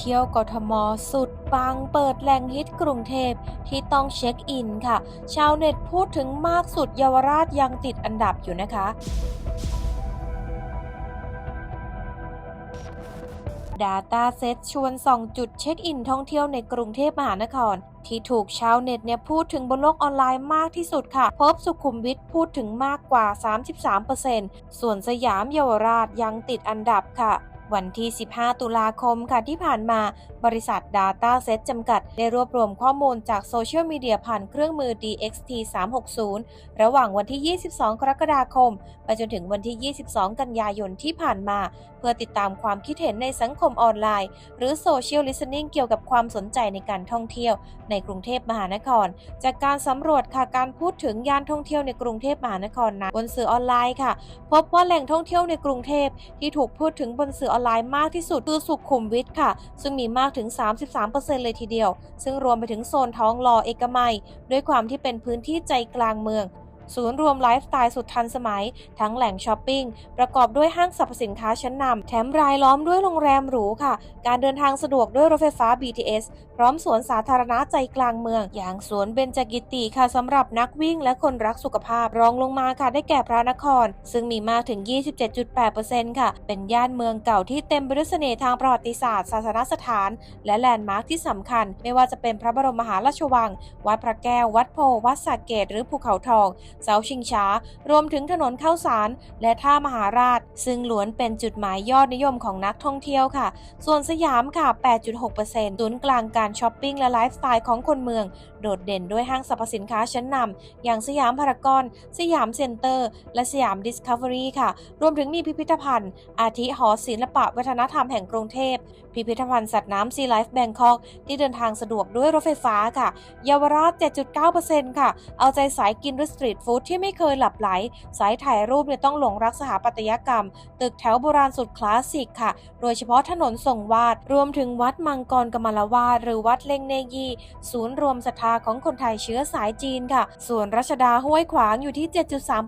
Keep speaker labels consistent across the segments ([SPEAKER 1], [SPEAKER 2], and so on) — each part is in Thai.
[SPEAKER 1] เที่ยวกทมสุดปังเปิดแหล่งฮิตกรุงเทพที่ต้องเช็คอินค่ะ ชาวเน็ตพูดถึงมากสุดเยาวราชยังติดอันดับอยู่นะคะ Data Set ชวนส่องจุดเช็คอินท่องเที่ยวในกรุงเทพมหานคร ที่ถูกชาวเน็ตเนี่ยพูดถึงบนโลกออนไลน์มากที่สุดค่ะ พบสุขุมวิทพูดถึงมากกว่า 33%ส่วนสยามเยาวราชยังติดอันดับค่ะ วันที่ 15 ตุลาคมค่ะที่ผ่านมา บริษัท Data Set จำกัด ได้รวบรวมข้อมูลจากโซเชียลมีเดียผ่านเครื่องมือ DXT 360 ระหว่างวันที่ 22 กรกฎาคม ไปจนถึงวันที่ 22 กันยายนที่ผ่านมา เพื่อติดตามความคิดเห็นในสังคมออนไลน์ หรือโซเชียลลิส t นิ่งเกี่ยวกับความสนใจในการท่องเที่ยว ในกรุงเทพมหานคร จากการสำรวจค่ะการพูดถึงย่านท่องเที่ยวในกรุงเทพมหานครนะบนสื่อออนไลน์ค่ะ พบว่าแหล่งท่องเที่ยวในกรุงเทพที่ถูกพูดถึงบนสื่อออนไลน์มากที่สุดคือสุขุมวิทค่ะ ซึ่งมีมากถึง 33%เลยทีเดียว ซึ่งรวมไปถึงโซนท้องหล่อเอกมัย ด้วยความที่เป็นพื้นที่ใจกลางเมือง ศูนย์รวมไลฟ์สไตล์สุดทันสมัย ทั้งแหล่งช้อปปิ้ง ประกอบด้วยห้างสรรพสินค้าชั้นนำแถมรายล้อมด้วยโรงแรมหรูค่ะ การเดินทางสะดวกด้วยรถไฟฟ้า BTS พร้อมสวนสาธารณะใจกลางเมือง อย่างสวนเบญจกิติค่ะสำหรับนักวิ่งและคนรักสุขภาพรองลงมาค่ะได้แก่พระนคร ซึ่งมีมากถึง 27.8%ค่ะ เป็นย่านเมืองเก่าที่เต็มไปด้วยเสน่ห์ทางประวัติศาสตร์ศาสนสถาน และแลนด์มาร์คที่สำคัญ ไม่ว่าจะเป็นพระบรมมหาราชวัง วัดพระแก้ว วัดโพ วัดสระเกตหรือภูเขาทองเสาชิงช้า รวมถึงถนนเข้าสาร และท่ามหาราช ซึ่งล้วนเป็นจุดหมายยอดนิยมของนักท่องเที่ยวค่ะ ส่วนสยามค่ะ 8.6%ศูนย์กลางการช้อปปิ้งและไลฟ์สไตล์ของคนเมือง โดดเด่นด้วยห้างสรรพสินค้าชั้นนำอย่างสยามพารากอน สยามเซ็นเตอร์ และสยามดิสคัฟเวอรี่ค่ะ รวมถึงมีพิพิธภัณฑ์ อาทิหอศิลปะวัฒนธรรมแห่งกรุงเทพ พิพิธภัณฑ์สัตว์น้ำซีไลฟ์แบงคอกที่เดินทางสะดวกด้วยรถไฟฟ้าค่ะ เยาวราช 7.9%ค่ะ เอาใจสายกินด้วยสตรีทฟู้ดที่ไม่เคยหลับไหล สายถ่ายรูปเนี่ยต้องหลงรักสถาปัตยกรรม ตึกแถวโบราณสุดคลาสสิกค่ะ โดยเฉพาะถนนส่งวาด รวมถึงวัดมังกรกมลวาด หรือวัดเล่งเนยีศูนย์รวมศรัทธาของคนไทยเชื้อสายจีนค่ะ ส่วนรัชดาห้วยขวางอยู่ที่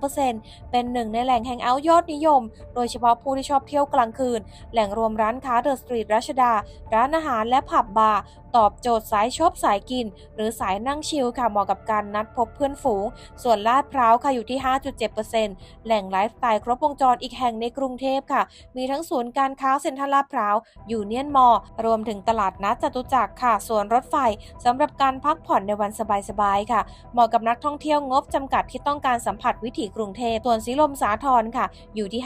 [SPEAKER 1] 7.3%เป็นหนึ่งในแหล่งแห่งเอาท์ยอดนิยม โดยเฉพาะผู้ที่ชอบเที่ยวกลางคืน แหล่งรวมร้านค้าเดอะสตรีทรัชดา ร้านอาหารและผับบาร์ ตอบโจทย์สายชอบสายกิน หรือสายนั่งชิลค่ะเหมาะกับการนัดพบเพื่อนฝูง ส่วนลาดพร้าวค่ะอยู่ที่ 5.7%แหล่งไลฟ์สไตล์ครบวงจรอีกแห่งในกรุงเทพค่ะ มีทั้งศูนย์การค้าเซ็นทรัลลาดพร้าวยูเนียนมอลรวมถึงตลาดนัดจตุจักรค่ะส่วนรถไฟสำหรับการพักผ่อนในวันสบายๆค่ะ เหมาะกับนักท่องเที่ยวงบจำกัดที่ต้องการสัมผัสวิถีกรุงเทพส่วนสีลมสาทรค่ะ อยู่ที่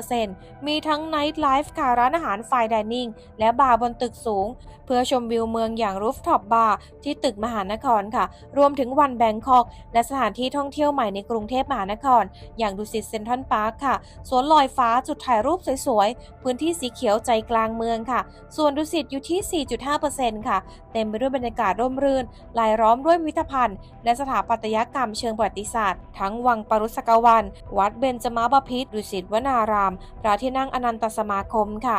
[SPEAKER 1] 5.2%มีทั้งไนท์ไลฟ์ค่ะร้านอาหารไฟดิเนิ่งและบาร์บนตึกสูง เพื่อชมวิวเมืองอย่างรูฟท็อปบาร์ที่ตึกมหานครค่ะ รวมถึงวันแบงคอกและสถานที่ท่องเที่ยวใหม่ในกรุงเทพมหานคร อย่างดุสิตเซ็นทรัลพาร์คค่ะสวนลอยฟ้าจุดถ่ายรูปสวยๆ พื้นที่สีเขียวใจกลางเมืองค่ะ ส่วนดุสิตอยู่ที่ 4.5%ค่ะ เต็มไปด้วยบรรยากาศร่มรื่นรายล้อมด้วยพิพิธภัณฑ์ และสถาปัตยกรรมเชิงประวัติศาสตร์ ทั้งวังปรุสกวัน วัดเบญจมาบพิตรดุสิตวนารามพระที่นั่งอนันตสมาคมค่ะ